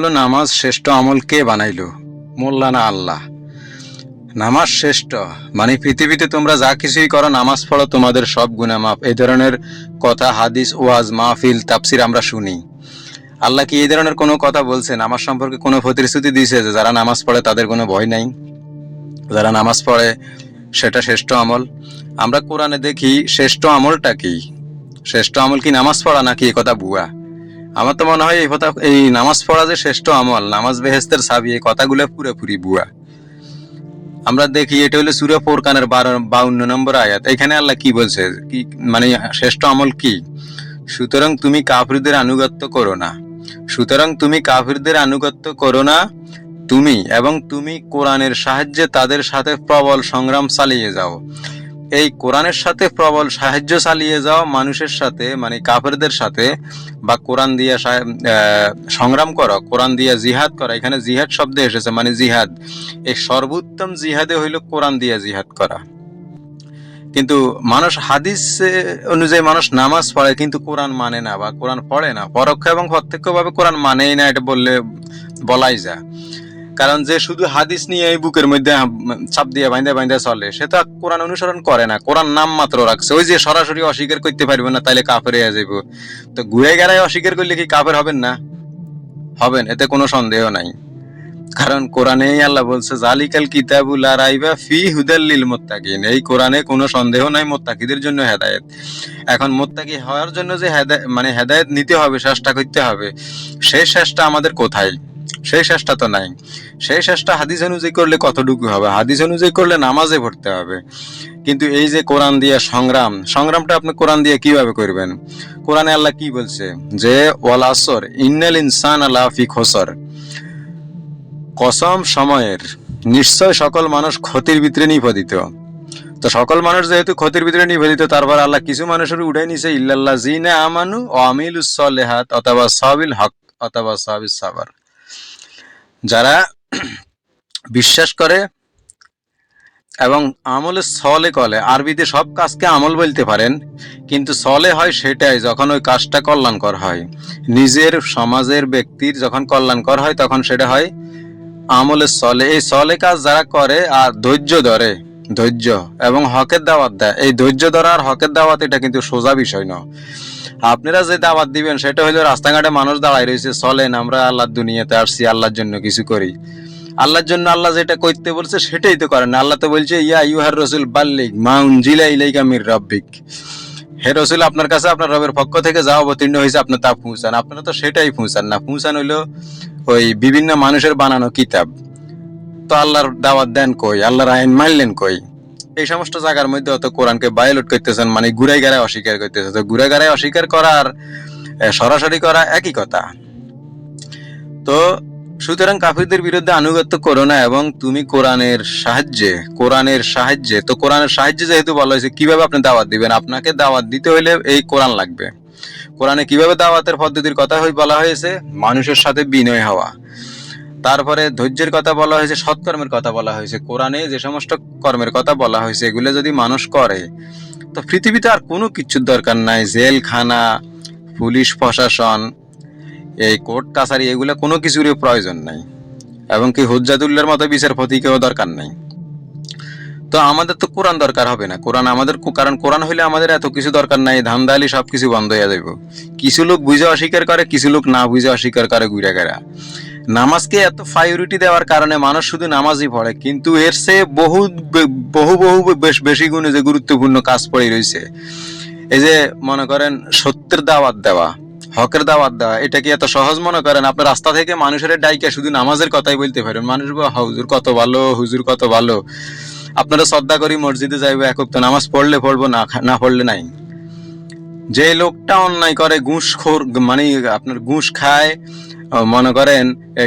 নামাজ শ্রেষ্ঠ আমল কে বানাইলো? মোল্লা না আল্লাহ। নামাজ শ্রেষ্ঠ? মানে পৃথিবীতে তোমরা যা কিছুই করো, নামাজ পড়ো, তোমাদের সব গুণা মাফ এই ধরনের কথা, হাদিস, ওয়াজ, মাহফিল তাপসির আমরা শুনি। আল্লাহ কি এই ধরনের কোনো কথা বলছে নামাজ সম্পর্কে কোনো প্রতিশ্রুতি দিয়েছে যে যারা নামাজ পড়ে তাদের কোনো ভয় নাই? যারা নামাজ পড়ে, সেটা শ্রেষ্ঠ আমল? আমরা কোরআনে দেখি, শ্রেষ্ঠ আমলটা কি? শ্রেষ্ঠ আমল কি নামাজ পড়া নাকি কথা বুয়া আমার তো মনে হয় এই কথা এই নামাজ পড়া যে শ্রেষ্ঠ আমল, নামাজ বেহেস্তের সাবি, এই কথাগুলো পুরোপুরি বুয়া আমরা দেখি, এটা হলো সুরে ফোরকানের বারো বাউন্ন নম্বর আয়াত। এখানে আল্লাহ কি বলছে? কি মানে শ্রেষ্ঠ আমল কি? সুতরাং তুমি কাফিরদের আনুগত্য করো না। সুতরাং তুমি কাফিরদের আনুগত্য করো না, তুমি এবং তুমি কোরআনের সাহায্যে তাদের সাথে প্রবল সংগ্রাম চালিয়ে যাও। এই কোরআনের সাথে প্রবল সাহায্য চালিয়ে যাও মানুষের সাথে মানে কাফেরদের সাথে, বা কোরআন দিয়া সংগ্রাম করো, কোরআন দিয়া জিহাদ করা, এখানে জিহাদ শব্দে এসেছে মানে জিহাদ। এই সর্বোত্তম জিহাদে হইল কোরআন দিয়া জিহাদ করা। কিন্তু মানুষ হাদিস অনুযায়ী মানুষ নামাজ পড়ে, কিন্তু কোরআন মানে না, বা কোরআন পড়ে না। পরোক্ষ এবং প্রত্যক্ষভাবে কোরআন মানেই না, এটা বললে বলাই যায়। কারণ যে শুধু হাদিস নিয়ে এই বুকের মধ্যে চাপ দিয়ে বাইন্দা বাইন্দা চলে, সে তো কোরআন অনুসরণ করে না। কোরআন নাম মাত্র রাখছে। ওই যে সরাসরি অস্বীকার করতে পারবে না, তাইলে কাফের হয়ে যাইব। তো ঘুরে গেড়ায় অস্বীকার করলে কি কাফের হবেন না? হবেন, এতে কোনো সন্দেহ নাই। কারণ কোরআনেই আল্লাহ বলছে, জালিকাল কিতাবুল আর আইবা ফি হুদাল্লিল মোত্তাকিন। এই কোরআনে কোনো সন্দেহ নাই মোত্তাকিদের জন্য হেদায়েত। এখন মোত্তাকি হওয়ার জন্য যে হেদায়েত মানে হেদায়েত নিতে হবে, চেষ্টা করতে হবে সেই চেষ্টা আমাদের কোথায়? সেই চেষ্টা তো নাই। সেই চেষ্টা হাদিস অনুযায়ী করলে কতটুকু হবে? হাদিস অনুযায়ী করলে নামাজে পড়তে হবে। কিন্তু এই যে কোরআন দিয়ে সংগ্রাম, সংগ্রামটা আপনি কোরআন দিয়ে কীভাবে করবেন? কোরআনে আল্লাহ কি বলছে? যে, ওয়াল আসর, ইন্নাল ইনসান আলা ফি খসর। কসম সময়ের, নিশ্চয় সকল মানুষ ক্ষতির ভিতরে নিপতিত। তো সকল মানুষ যেহেতু ক্ষতির ভিতরে নিবেদিত তারপর আল্লাহ কিছু মানুষের উঠাই নিছে ইল্লাল্লাহ জিনা আমানু ও আমিলুস সলেহাত অথবা সাবিল হক, অথবা সাবিল সাবার। যারা বিশ্বাস করে এবং আমলে সলে কলে, আরবিতে সব কাজকে আমল বলতে পারেন, কিন্তু সলে হয় সেটাই যখন ওই কাজটা কল্যাণকর হয়। নিজের সমাজের ব্যক্তির যখন কল্যাণকর হয়, তখন সেটা হয় আমলে সলে। এই সলে কাজ যারা করে আর ধৈর্য ধরে, ধৈর্য এবং হকের দাওয়াত দেয়। এই ধৈর্য ধরা আর হকের দাওয়াত, এটা কিন্তু সোজা বিষয় নয়। আপনারা যে দাওয়াত দিবেন, সেটা হলো রাস্তাঘাটে মানুষ দাঁড়ায় রয়েছে, চলেন, আমরা আল্লাহর দুনিয়াতে আসছি, আল্লাহর জন্য কিছু করি। আল্লাহর জন্য আল্লাহ যেটা করতে বলছে, সেটাই তো করেন আল্লাহ তো বলছে, ইয়া ইউহার রসুল বাল্লিক মাউন জিলা ইলাইকা মির রব্বিক। হে রসুল, আপনার কাছে আপনার রবের পক্ষ থেকে যা অবতীর্ণ হয়েছে, আপনি তা পৌঁছান। আপনারা তো সেটাই পৌঁছান না। পৌঁছান হইল ওই বিভিন্ন মানুষের বানানো কিতাব। তো আল্লাহর দাওয়াত দেন কই? আল্লাহর আইন মানলেন কই? এই সমস্ত জায়গার মধ্যে অত কোরআনকে বায়োলট করতেছেন মানে ঘুরাই গাড়ায় অস্বীকার করতেছে। তো ঘুরাই গাড়ায় অস্বীকার করা আর সরাসরি করা একই কথা। তো সুতরাং কাফিরদের বিরুদ্ধে আনুগত্য করো না এবং তুমি কোরআনের সাহায্যে কোরআনের সাহায্যে, তো কোরআনের সাহায্যে যেহেতু বলা হয়েছে, কীভাবে আপনি দাওয়াত দিবেন? আপনাকে দাওয়াত দিতে হলে এই কোরআন লাগবে। কোরআনে কীভাবে দাওয়াতের পদ্ধতির কথা বলা হয়েছে? মানুষের সাথে বিনয় হওয়া। তারপরে ধৈর্যের কথা বলা হয়েছে, সৎকর্মের কথা বলা হয়েছে। কোরআনে যে সমস্ত কর্মের কথা বলা হয়েছে, এগুলো যদি মানুষ করে, তো পৃথিবীতে আর কোনো কিছুর দরকার নাই। জেলখানা, পুলিশ প্রশাসন, এই কোর্ট, কাছারি, এগুলো কোনো কিছুরই প্রয়োজন নাই। এবং কি হুজ্জাতুল্লার মতো বিচারপতিকেও দরকার নাই। তো আমাদের তো কোরআন দরকার হবে না। কোরআন আমাদের কারণ কোরআন হইলে আমাদের এত কিছু দরকার নাই ধান্দালি সবকিছু বন্ধ হয়ে যাইব। কিছু লোক বুঝে অস্বীকার করে, কিছু লোক না বুঝে অস্বীকার করে, ঘুরে গেরা নামাজকে এত প্রায়োরিটি দেওয়ার কারণে মানুষ শুধু নামাজই পড়ে, কিন্তু এর চেয়ে বহু বহু বহু বেশ, বেশি গুণে যে গুরুত্বপূর্ণ কাজ পড়ে রয়েছে। এই যে মনে করেন সত্যের দাওয়াত দেওয়া, হকের দাওয়াত দেওয়া, এটা কি এত সহজ মনে করেন? আপনার রাস্তা থেকে মানুষের ডাইকে শুধু নামাজের কথাই বলতে পারেন। মানুষ হুজুর কত ভালো, হুজুর কত ভালো। আপনারা শ্রদ্ধা করি মসজিদে যাইবে এক তো নামাজ পড়লে পড়ব, না না পড়লে নাই। যে লোকটা অন্যায় করে ঘুষ খোর মানে আপনার ঘুষ খায় মনে করেন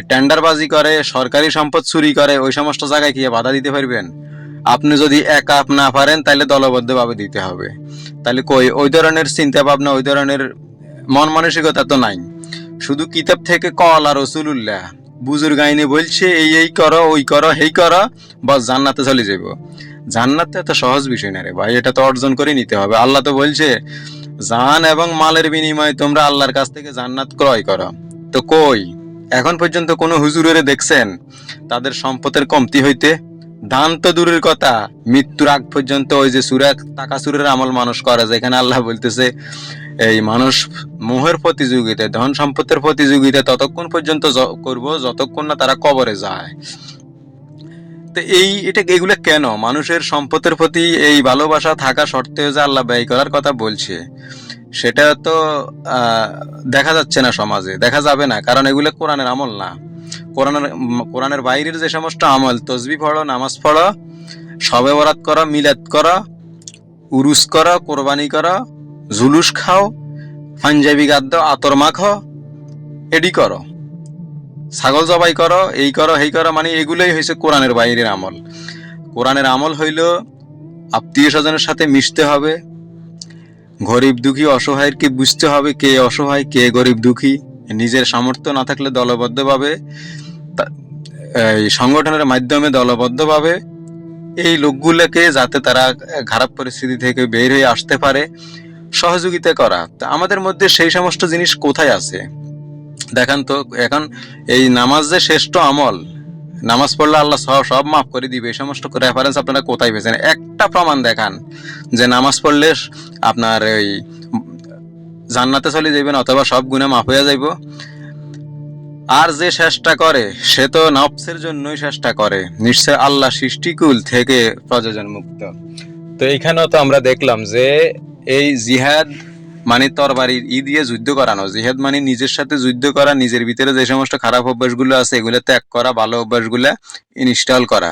টেন্ডারবাজি করে, সরকারি সম্পদ চুরি করে, ওই সমস্ত জায়গায় কি বাধা দিতে পারবেন? আপনি যদি একা না পারেন তাহলে দলবদ্ধভাবে দিতে হবে। তাহলে কই, ওই ধরনের চিন্তা ভাবনা ওই ধরনের মন মানসিকতা তো নাই। শুধু কিতাব থেকে কল আর রসুল্লাহ বুজুর গাইনে বলছে, এই এই করো, ওই করো, হেই করো, বস জান্নাতে চলে যাইব। জান্নাতে এত সহজ বিষয় না রে ভাই, এটা তো অর্জন করে নিতে হবে। আল্লাহ তো বলছে জান এবং মালের বিনিময়ে তোমরা আল্লাহর কাছ থেকে জান্নাত ক্রয় করো। তো কই? এখন পর্যন্ত কোনো হুজুরের দেখছেন, তাদের সম্পদের কমতি হইতে? দান তো দূরের কথা, মৃত্যুর আগ পর্যন্ত ওই যে সুরা টাকা সুরের আমল মানুষ করে, যেখানে আল্লাহ বলতেছে, এই মানুষ মোহের প্রতিযোগিতায়, ধন সম্পদের প্রতিযোগিতা ততক্ষণ পর্যন্ত করব, যতক্ষণ না তারা কবরে যায়। তো এই, এটা এগুলো কেন? মানুষের সম্পদের প্রতি এই ভালোবাসা থাকা সত্ত্বেও যে আল্লাহ ব্যয় করার কথা বলছে, সেটা তো দেখা যাচ্ছে না সমাজে, দেখা যাবে না, কারণ এগুলো কোরআনের আমল না। কোরআনের কোরআনের বাইরের যে সমস্ত আমল, তসবি পড়ো, নামাজ পড়ো, সবে বরাত করো, মিলাদ করো, উরুস করো, কোরবানি করো, জুলুস খাও, পাঞ্জাবি গাদ্য আতর মাখো, এডি করো। ছাগল জবাই করো, এই করো এই করো মানে এগুলোই হয়েছে কোরআনের বাইরের আমল। কোরআনের আমল হইল আত্মীয় স্বজনের সাথে মিশতে হবে, গরিব দুঃখী অসহায়কে বুঝতে হবে কে অসহায়, কে গরিব দুঃখী। নিজের সামর্থ্য না থাকলে দলবদ্ধভাবে সংগঠনের মাধ্যমে দলবদ্ধভাবে এই লোকগুলোকে যাতে তারা খারাপ পরিস্থিতি থেকে বের হয়ে আসতে পারে, সহযোগিতা করা। তা আমাদের মধ্যে সেই সমস্ত জিনিস কোথায় আছে? দেখান তো, এখন এই নামাজ যে শ্রেষ্ঠ আমল, নামাজ পড়লে আল্লাহ সব সব মাফ করে দিবে। এই সমস্ত রেফারেন্স আপনারা কোথায় পেয়েছেন? একটা প্রমাণ দেখান, যে নামাজ পড়লে আপনার ওই জান্নাতে চলে যাবেন অথবা সব গুণে মাফ হয়ে যাইব। আর যে চেষ্টা করে, সে তো নফসের জন্যই চেষ্টা করে। নিশ্চয় আল্লাহ সৃষ্টিকুল থেকে প্রযোজন মুক্ত তো এইখানেও তো আমরা দেখলাম যে এই জিহাদ মানে তরবারি ই দিয়ে যুদ্ধ করানো, জিহাদ মানে নিজের সাথে যুদ্ধ করা, নিজের ভিতরে যে সমস্ত খারাপ অভ্যাসগুলো আছে এগুলো ত্যাগ করা, ভালো অভ্যাসগুলো ইনস্টল করা।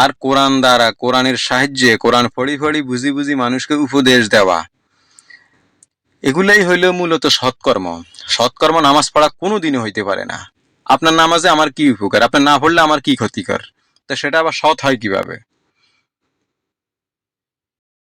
আর কোরআন দ্বারা, কোরআনের সাহায্যে, কোরআন ফড়ি ফড়ি বুঝি বুঝি মানুষকে উপদেশ দেওয়া, এগুলাই হইল মূলত সৎকর্ম। সৎকর্ম নামাজ পড়া কোনো দিনই হইতে পারে না। আপনার নামাজে আমার কি উপকার? আপনার না পড়লে আমার কি ক্ষতিকর? তা সেটা আবার সৎ হয় কীভাবে?